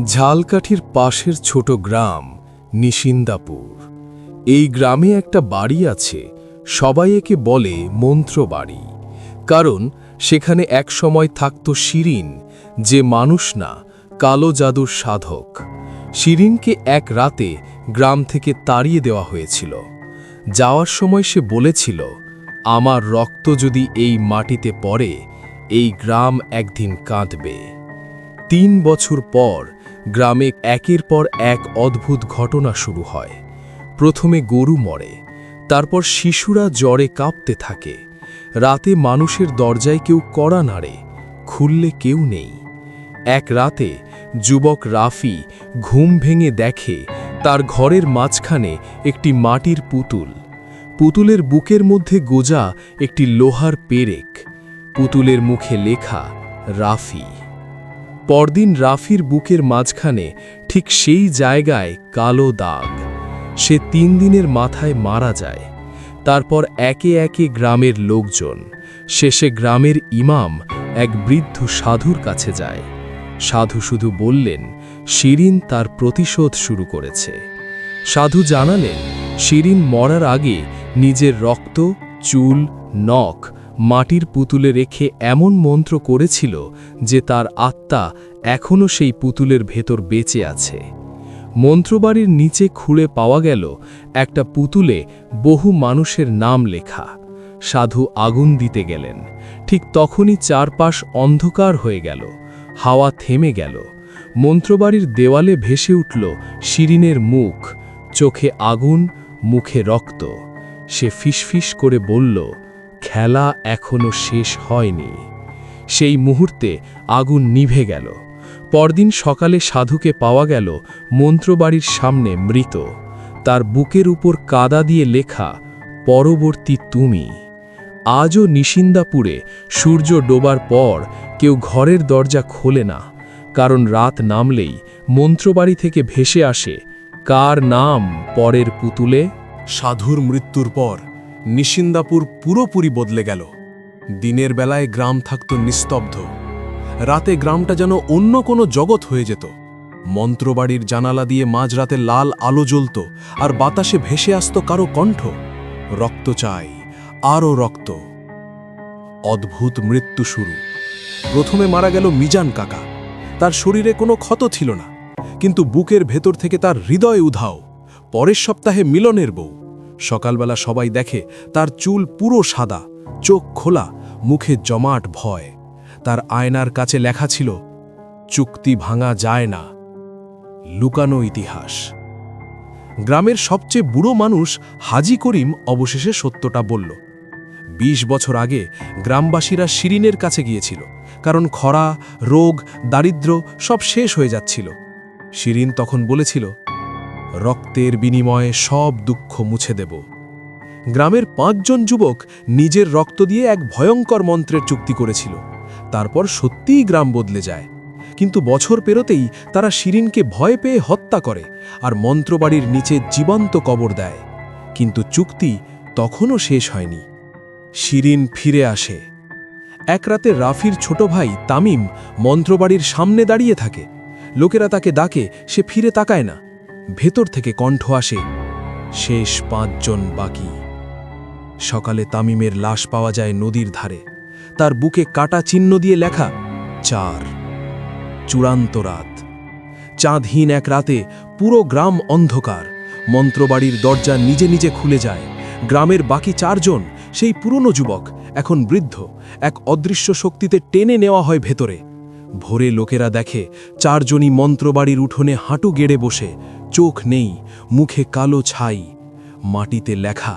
ঝালকাঠির পাশের ছোট গ্রাম নিশিন্দাপুর। এই গ্রামে একটা বাড়ি আছে, সবাই একে বলে মন্ত্রবাড়ি কারণ সেখানে এক সময় থাকত শিরিন, যে মানুষ না, কালো জাদুর সাধক। শিরিনকে এক রাতে গ্রাম থেকে তাড়িয়ে দেওয়া হয়েছিল। যাওয়ার সময় সে বলেছিল, আমার রক্ত যদি এই মাটিতে পড়ে, এই গ্রাম একদিন কাঁদবে। তিন বছর পর গ্রামে একের পর এক অদ্ভুত ঘটনা শুরু হয়। প্রথমে গরু মরে, তারপর শিশুরা জ্বরে কাঁপতে থাকে। রাতে মানুষের দরজায় কেউ কড়া নাড়ে, খুললে কেউ নেই। এক রাতে যুবক রাফি ঘুম ভেঙে দেখে তার ঘরের মাঝখানে একটি মাটির পুতুল। পুতুলের বুকের মধ্যে গোজা একটি লোহার পেরেক। পুতুলের মুখে লেখা, রাফি। পরদিন রাফির বুকের মাঝখানে ঠিক সেই জায়গায় কালো দাগ। সে তিন দিনের মাথায় মারা যায়। তারপর একে একে গ্রামের লোকজন, শেষে গ্রামের ইমাম এক বৃদ্ধ সাধুর কাছে যায়। সাধু শুধু বললেন, শিরিন তার প্রতিশোধ শুরু করেছে। সাধু জানালেন, শিরিন মরার আগে নিজের রক্ত, চুল, নখ মাটির পুতুলে রেখে এমন মন্ত্র করেছিল যে তার আত্মা এখনও সেই পুতুলের ভেতর বেঁচে আছে। মন্ত্রবাড়ির নিচে খুঁড়ে পাওয়া গেল একটা পুতুলে বহু মানুষের নাম লেখা। সাধু আগুন দিতে গেলেন। ঠিক তখনই চারপাশ অন্ধকার হয়ে গেল। হাওয়া থেমে গেল। মন্ত্রবাড়ির দেওয়ালে ভেসে উঠল শিরিনের মুখ। চোখে আগুন, মুখে রক্ত। সে ফিসফিস করে বলল খেলা এখনও শেষ হয়নি। সেই মুহূর্তে আগুন নিভে গেল। পরদিন সকালে সাধুকে পাওয়া গেল মন্ত্রবাড়ির সামনে মৃত। তার বুকের উপর কাদা দিয়ে লেখা, পরবর্তী তুমি। আজও নিশিন্দাপুরে সূর্য ডোবার পর কেউ ঘরের দরজা খোলে না, কারণ রাত নামলেই মন্ত্রবাড়ি থেকে ভেসে আসে, কার নাম পরের পুতুলে? সাধুর মৃত্যুর পর নিশিন্দাপুর পুরোপুরি বদলে গেল। দিনের বেলায় গ্রাম থাকত নিস্তব্ধ। রাতে গ্রামটা যেন অন্য কোনো জগৎ হয়ে যেত। মন্ত্রবাড়ির জানালা দিয়ে মাঝরাতে লাল আলো জ্বলত আর বাতাসে ভেসে আসত কারও কণ্ঠ। রক্ত চাই, আরও রক্ত। অদ্ভুত মৃত্যু শুরু। প্রথমে মারা গেল মিজান কাকা। তার শরীরে কোনো ক্ষত ছিল না। কিন্তু বুকের ভেতর থেকে তার হৃদয় উধাও। পরের সপ্তাহে মিলনের বউ। সকালবেলা সবাই দেখে, তার চুল পুরো সাদা, চোখ খোলা, মুখে জমাট ভয়। তার আয়নার কাছে লেখা ছিল, চুক্তি ভাঙা যায় না। লুকানো ইতিহাস। গ্রামের সবচেয়ে বুড়ো মানুষ হাজি করিম অবশেষে সত্যটা বলল। ২০ বছর আগে গ্রামবাসীরা শিরিনের কাছে গিয়েছিল, কারণ খরা, রোগ দারিদ্র সব শেষ হয়ে যাচ্ছিল। শিরিন তখন বলেছিল রক্তের বিনিময়ে সব দুঃখ মুছে দেব। গ্রামের পাঁচজন যুবক নিজের রক্ত দিয়ে এক ভয়ঙ্কর মন্ত্রের চুক্তি করেছিল। তারপর সত্যিই গ্রাম বদলে যায়। কিন্তু বছর পেরোতেই তারা শিরিনকে ভয় পেয়ে হত্যা করে আর মন্ত্রবাড়ির নিচে জীবন্ত কবর দেয়। কিন্তু চুক্তি তখনও শেষ হয়নি। শিরিন ফিরে আসে। এক রাতে রাফির ছোট ভাই তামিম মন্ত্রবাড়ির সামনে দাঁড়িয়ে থাকে। লোকেরা তাকে ডাকে, সে ফিরে তাকায় না। ভেতর থেকে কণ্ঠ আসে, শেষ পাঁচজন বাকি। সকালে তামিমের লাশ পাওয়া যায় নদীর ধারে। তার বুকে কাটা চিহ্ন দিয়ে লেখা, চার। চূড়ান্ত রাত। চাঁদহীন এক রাতে পুরো গ্রাম অন্ধকার। মন্ত্রবাড়ির দরজা নিজে নিজে খুলে যায়। গ্রামের বাকি চারজন, সেই পুরনো যুবক, এখন বৃদ্ধ, এক অদৃশ্য শক্তিতে টেনে নেওয়া হয় ভেতরে। ভোরে লোকেরা দেখে, চারজনই মন্ত্রবাড়ির উঠোনে হাঁটু গেড়ে বসে। চোখ নেই মুখে কালো ছাই মাটিতে লেখা